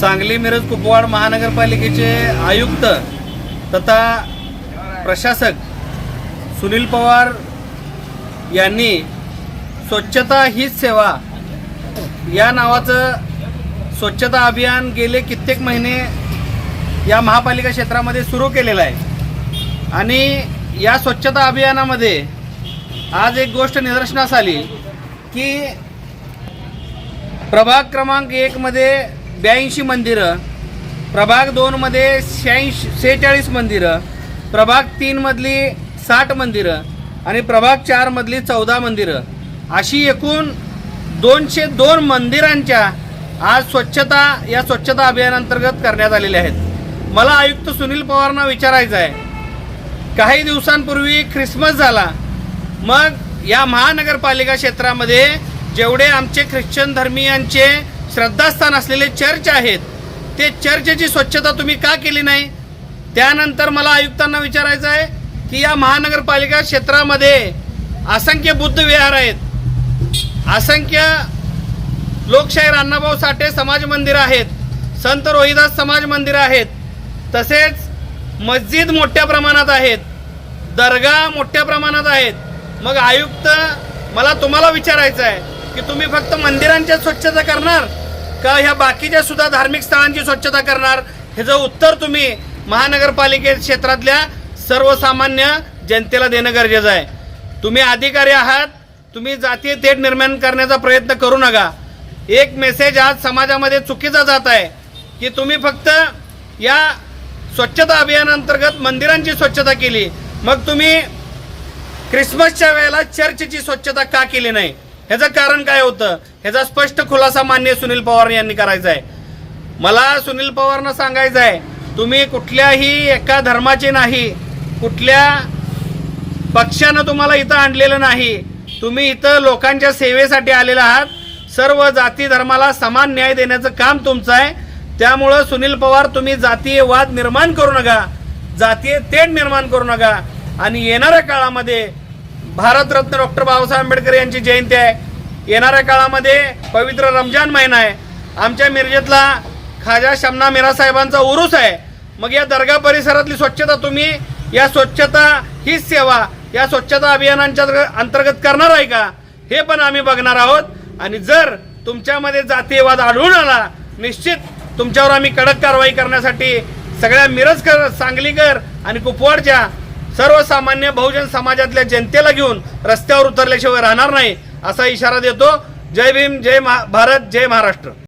सांगली मिरज कुपवाड महानगरपालिकेचे आयुक्त तथा प्रशासक सुनील पवार यांनी स्वच्छता हीच सेवा या नावाचं स्वच्छता अभियान गेले कित्येक महिने या महापालिका क्षेत्रामध्ये सुरू केलेलं आहे. आणि या स्वच्छता अभियानामध्ये आज एक गोष्ट निदर्शनास आली की प्रभाग क्रमांक एकमध्ये ब्याऐंशी मंदिरं प्रभाग दोनमध्ये शहाऐंशी सेहेचाळीस मंदिरं प्रभाग तीनमधली साठ मंदिरं आणि प्रभाग चारमधली चौदा मंदिरं. अशी एकूण दोनशे दोन मंदिरांच्या आज स्वच्छता या स्वच्छता अभियानांतर्गत करण्यात आलेल्या आहेत. मला आयुक्त सुनील पवारांना विचारायचं आहे. काही दिवसांपूर्वी ख्रिसमस झाला. मग या महानगरपालिका क्षेत्रामध्ये जेवढे आमचे ख्रिश्चन धर्मीयांचे श्रद्धास्थान असलेले चर्च आहेत ते चर्चची स्वच्छता तुम्ही का केली नाही? त्यानंतर मला आयुक्तांना विचारायचं आहे की या महानगरपालिका क्षेत्रामध्ये असंख्य बुद्ध विहार आहेत असंख्य लोकशाहीर अण्णाभाऊ साठे समाज मंदिरं आहेत संत रोहिदास समाज मंदिरं आहेत तसेच मस्जिद मोठ्या प्रमाणात आहेत दर्गा मोठ्या प्रमाणात आहेत. मग आयुक्त मला तुम्हाला विचारायचं आहे की तुम्ही फक्त मंदिरांच्या स्वच्छता करणार का ह्या बाकीच्या सुद्धा धार्मिक स्थळांची स्वच्छता करणार? ह्याचं उत्तर तुम्ही महानगरपालिके क्षेत्रातल्या सर्वसामान्य जनतेला देणं गरजेचं आहे. तुम्ही अधिकारी आहात तुम्ही जातीय तेढ निर्माण करण्याचा प्रयत्न करू नका. एक मेसेज आज समाजामध्ये चुकीचा जात आहे की तुम्ही फक्त या स्वच्छता अभियानांतर्गत मंदिरांची स्वच्छता केली. मग तुम्ही ख्रिसमसच्या वेळेला चर्चची स्वच्छता का केली नाही? ह्याचं कारण काय होतं? ह्याचा स्पष्ट खुलासा मान्य सुनील पवार यांनी करायचा आहे. मला सुनील पवारनं सांगायचं आहे तुम्ही कुठल्याही एका धर्माचे नाही कुठल्या पक्षानं तुम्हाला इथं आणलेलं नाही तुम्ही इथं लोकांच्या सेवेसाठी आलेला आहात सर्व जाती धर्माला समान न्याय देण्याचं काम तुमचं आहे. त्यामुळं सुनील पवार तुम्ही जातीय वाद निर्माण करू नका. जातीय तेढ निर्माण करू नका. आणि येणाऱ्या काळामध्ये भारतरत्न डॉक्टर बाबासाहेब आंबेडकर यांची जयंती आहे. येणाऱ्या काळामध्ये पवित्र रमजान महिना आहे. आमच्या मिरजेतला खाजा शमना मिरा साहेबांचा उरूस आहे. मग या दर्गा परिसरातली स्वच्छता तुम्ही या स्वच्छता हीच सेवा या स्वच्छता अभियानांच्या अंतर्गत करणार आहे का? हे पण आम्ही बघणार आहोत. आणि जर तुमच्यामध्ये जातीयवाद आढळून आला निश्चित तुमच्यावर आम्ही कडक कारवाई करण्यासाठी सगळ्या मिरजकर सांगलीकर आणि कुपवाडच्या सर्वसामान्य बहुजन समाजातल्या जनतेला घेऊन रस्त्यावर उतरल्याशिवाय राहणार नाही असा इशारा देतो. जय भीम जय महा भारत जय महाराष्ट्र.